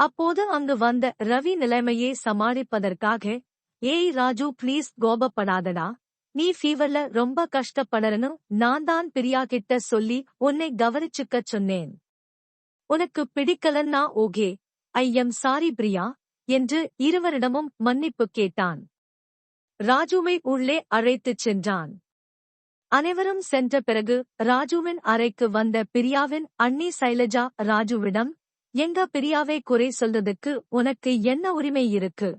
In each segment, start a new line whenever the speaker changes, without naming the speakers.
அப்போது அங்கு வந்த ரவி நிலைமையை சமாளிப்பதற்காக ஏய் ராஜு ப்ளீஸ் கோபப்படாதடா. நீ ஃபீவர்ல ரொம்ப கஷ்டப்படறனும் நான் தான் பிரியா கிட்ட சொல்லி உன்னை கவனிச்சுக்க சொன்னேன். உனக்கு பிடிக்கலன்னா okay. I am sorry Priya என்று இருவரிடமும் மன்னிப்பு கேட்டான். ராஜுவை உள்ளே அழைத்துச் சென்றான். அனைவரும் சென்ற பிறகு ராஜுவின் அறைக்கு வந்த பிரியாவின் அண்ணி சைலஜா ராஜுவிடம் எங்க பிரியாவை குறை சொல்றதுக்கு உனக்கு என்ன உரிமை இருக்கு?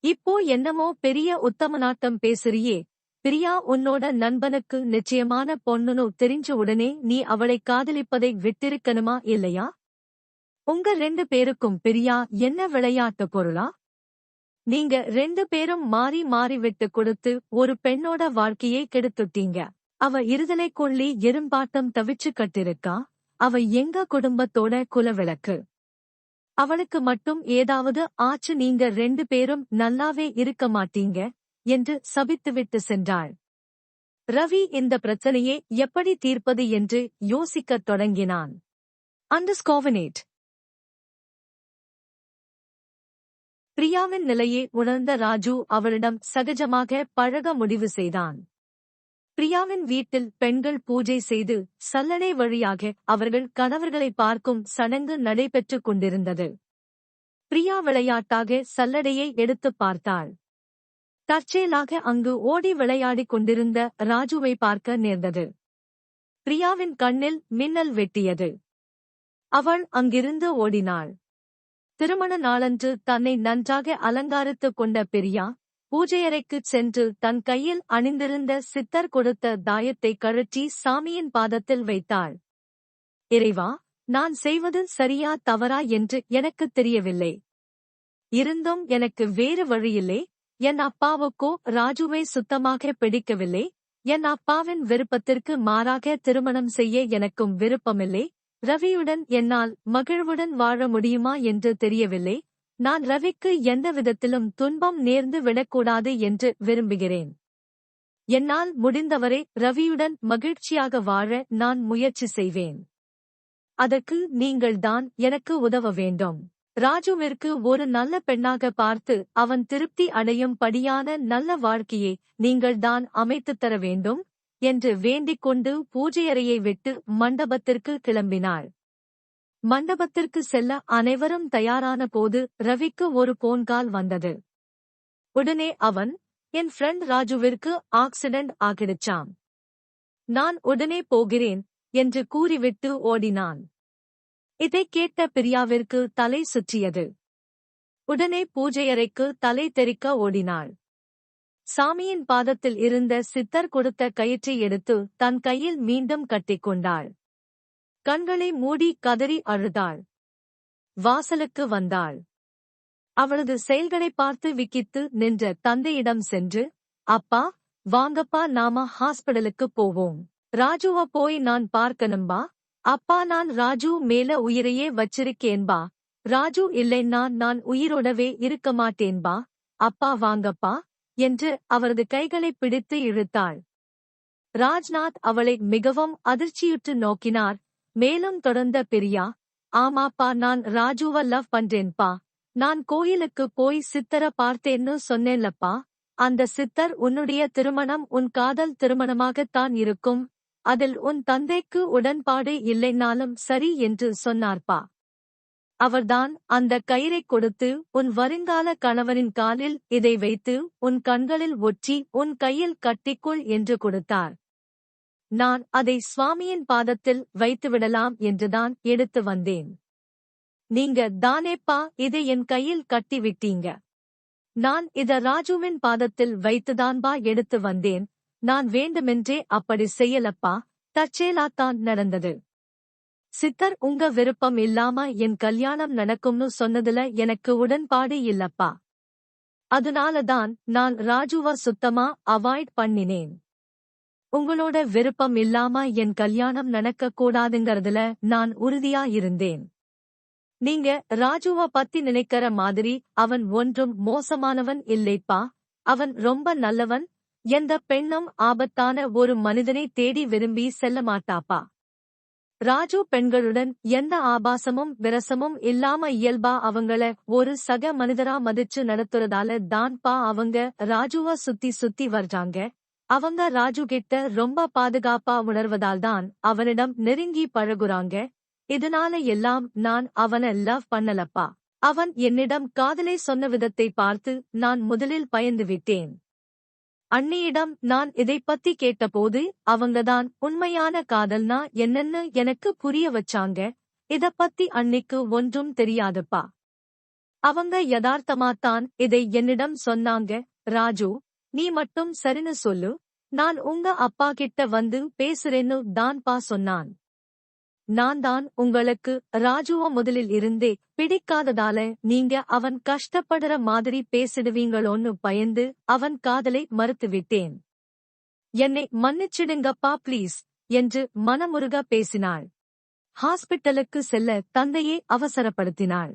இப்போ என்னமோ பெரிய உத்தமநாட்டம் பேசுறியே. பிரியா உன்னோட நண்பனுக்கு நிச்சயமான பொண்ணுனு தெரிஞ்ச உடனே நீ அவளை காதலிப்பதை விட்டிருக்கணுமா இல்லையா? உங்க ரெண்டு பேருக்கும் பிரியா என்ன விளையாட்டு பொருளா? நீங்க ரெண்டு பேரும் மாறி மாறி விட்டு கொடுத்து ஒரு பெண்ணோட வாழ்க்கையை கெடுத்துட்டீங்க. அவ இருதலை கொள்ளி எறும்பாட்டம் தவிச்சு கட்டிருக்கா? அவ எங்க குடும்பத்தோட குலவிளக்கு? அவளுக்கு மட்டும் ஏதாவது ஆச்சு நீங்க ரெண்டு பேரும் நல்லாவே இருக்க மாட்டீங்க என்று சபித்துவிட்டு சென்றாள். ரவி இந்த பிரச்சனையை எப்படி தீர்ப்பது என்று யோசிக்கத் தொடங்கினான். அண்டர்ஸ்கோவனேட் பிரியாவின் நிலையை உணர்ந்த ராஜு அவளிடம் சகஜமாக பழக முடிவு செய்தான். பிரியாவின் வீட்டில் பெண்கள் பூஜை செய்து சல்லடை வழியாக அவர்கள் கணவர்களை பார்க்கும் சடங்கு நடைபெற்றுக் கொண்டிருந்தது. பிரியா விளையாட்டாக சல்லடையை எடுத்துப் பார்த்தாள். தற்செயலாக அங்கு ஓடி விளையாடிக் கொண்டிருந்த ராஜுவை பார்க்க நேர்ந்தது. பிரியாவின் கண்ணில் மின்னல் வெட்டியது. அவள் அங்கிருந்து ஓடினாள். திருமண நாளன்று தன்னை நன்றாக அலங்காரித்துக் கொண்ட பிரியா பூஜையறைக்குச் சென்று தன் கையில் அணிந்திருந்த சித்தர் கொடுத்த தாயத்தை கழற்றி சாமியின் பாதத்தில் வைத்தாள். இறைவா நான் செய்வது சரியா தவறா என்று எனக்குத் தெரியவில்லை. இருந்தும் எனக்கு வேறு வழியில்லை. என் அப்பாவுக்கோ ராஜுவை சுத்தமாக பிடிக்கவில்லை. என் அப்பாவின் விருப்பத்திற்கு மாறாக திருமணம் செய்ய எனக்கும் விருப்பமில்லை. ரவியுடன் என்னால் மகிழ்வுடன் வாழ முடியுமா என்று தெரியவில்லை. நான் ரவிக்கு எந்த விதத்திலும் துன்பம் நேர்ந்து விடக்கூடாது என்று விரும்புகிறேன். என்னால் முடிந்தவரை ரவியுடன் மகிழ்ச்சியாக வாழ நான் முயற்சி செய்வேன். அதற்கு நீங்கள்தான் எனக்கு உதவ வேண்டும். ராஜுவிற்கு ஒரு நல்ல பெண்ணாக பார்த்து அவன் திருப்தி அடையும் படியான நல்ல வாழ்க்கையை நீங்கள்தான் அமைத்துத் தர வேண்டும் என்று வேண்டிக் கொண்டு பூஜையறையை விட்டு மண்டபத்திற்கு கிளம்பினாள். மண்டபத்திற்கு செல்ல அனைவரும் தயாரான போது ரவிக்கு ஒரு போன்கால் வந்தது. உடனே அவன் என் ஃப்ரெண்ட் ராஜுவிற்கு ஆக்சிடென்ட் ஆகிடுச்சாம். நான் உடனே போகிறேன் என்று கூறிவிட்டு ஓடினான். இதைக் கேட்ட பிரியாவிற்கு தலை சுற்றியது. உடனே பூஜையறைக்கு தலை தெறிக்க ஓடினாள். சாமியின் பாதத்தில் இருந்த சித்தர் கொடுத்த கயிற்றை எடுத்து தன் கையில் மீண்டும் கட்டிக்கொண்டாள். கண்களை மூடி கதறி அழுதாள். வாசலுக்கு வந்தாள். அவளது செயல்களை பார்த்து விக்கித்து நின்ற தந்தையிடம் சென்று அப்பா வாங்கப்பா நாம ஹாஸ்பிடலுக்கு போவோம். ராஜுவ போய் நான் பார்க்கணும்பா? அப்பா நான் ராஜு மேல உயிரையே வச்சிருக்கேன்பா. ராஜு இல்லைன்னா நான் உயிரோடவே இருக்க மாட்டேன்பா. அப்பா வாங்கப்பா என்று அவரது கைகளை பிடித்து இழுத்தாள். ராஜ்நாத் அவளை மிகவும் அதிர்ச்சியுற்று நோக்கினார். மேலும் தொடர்ந்த பிரியா ஆமாப்பா நான் ராஜுவ லவ் பண்றேன்பா நான் கோயிலுக்கு போய் சித்தர பார்த்தேன்னு சொன்னேன்லப்பா. அந்த சித்தர் உன்னுடைய திருமணம் உன் காதல் திருமணமாகத்தான் இருக்கும். அதில் உன் தந்தைக்கு உடன்பாடு இல்லைனாலும் சரி என்று சொன்னார்ப்பா அவர்தான் அந்த கயிறைக் கொடுத்து உன் வருங்கால கணவரின் காலில் இதை வைத்து உன் கண்களில் ஒற்றி உன் கையில் கட்டிக்கொள் என்று கொடுத்தார். நான் அதை சுவாமியின் பாதத்தில் வைத்துவிடலாம் என்றுதான் எடுத்து வந்தேன். நீங்க தானேப்பா இதை என் கையில் கட்டி விட்டீங்க நான் இத ராஜுவின் பாதத்தில் வைத்துதான்பா எடுத்து வந்தேன். நான் வேண்டுமென்றே அப்படி செய்யலப்பா. தற்செயலாத்தான் நடந்தது. சித்தர் உங்க விருப்பம் இல்லாம என் கல்யாணம் நடக்கும்னு சொன்னதுல எனக்கு உடன்பாடு இல்லப்பா. அதனாலதான் நான் ராஜுவ சுத்தமா அவாய்ட் பண்ணினேன். உங்களோட விருப்பம் இல்லாம என் கல்யாணம் நடக்க கூடாதுங்கறதுல நான் உறுதியா இருந்தேன். நீங்க ராஜுவ பத்தி நினைக்கிற மாதிரி அவன் ஒன்றும் மோசமானவன் இல்லைப்பா. அவன் ரொம்ப நல்லவன். எந்த பெண்ணும் ஆபத்தான ஒரு மனிதனை தேடி விரும்பி செல்ல மாட்டாப்பா. ராஜு பெண்களுடன் எந்த ஆபாசமும் விரசமும் இல்லாம இயல்பா அவங்கள ஒரு சக மனிதரா மதிச்சு நடத்துறதால தான்பா அவங்க ராஜுவ சுத்தி சுத்தி வர்றாங்க. அவங்க ராஜு கிட்ட ரொம்ப பாதுகாப்பா உணர்வதால் தான் அவனிடம் நெருங்கி பழகுறாங்க. இதனால எல்லாம் நான் அவன லவ் பண்ணலப்பா. அவன் என்னிடம் காதலை சொன்ன விதத்தை பார்த்து நான் முதலில் பயந்து விட்டேன். அண்ணியிடம் நான் இதை பத்தி கேட்டபோது அவங்கதான் உண்மையான காதல்னா என்னன்னு எனக்கு புரிய வச்சாங்க. இத பத்தி அன்னிக்கு ஒன்றும் தெரியாதுப்பா. அவங்க யதார்த்தமாத்தான் இதை என்னிடம் சொன்னாங்க. ராஜு நீ மட்டும் சரின்னு சொல்லு. நான் உங்க அப்பா கிட்ட வந்து பேசுறேன்னு தான்பா சொன்னான். நான் தான் உங்களுக்கு ராஜுவ முதலில் இருந்தே பிடிக்காததால நீங்க அவன் கஷ்டப்படுற மாதிரி பேசிடுவீங்களோன்னு பயந்து அவன் காதலை மறுத்துவிட்டேன். என்னை மன்னிச்சிடுங்கப்பா ப்ளீஸ் என்று மனமுருக பேசினாள். ஹாஸ்பிட்டலுக்கு செல்ல தந்தையே அவசரப்படுத்தினாள்.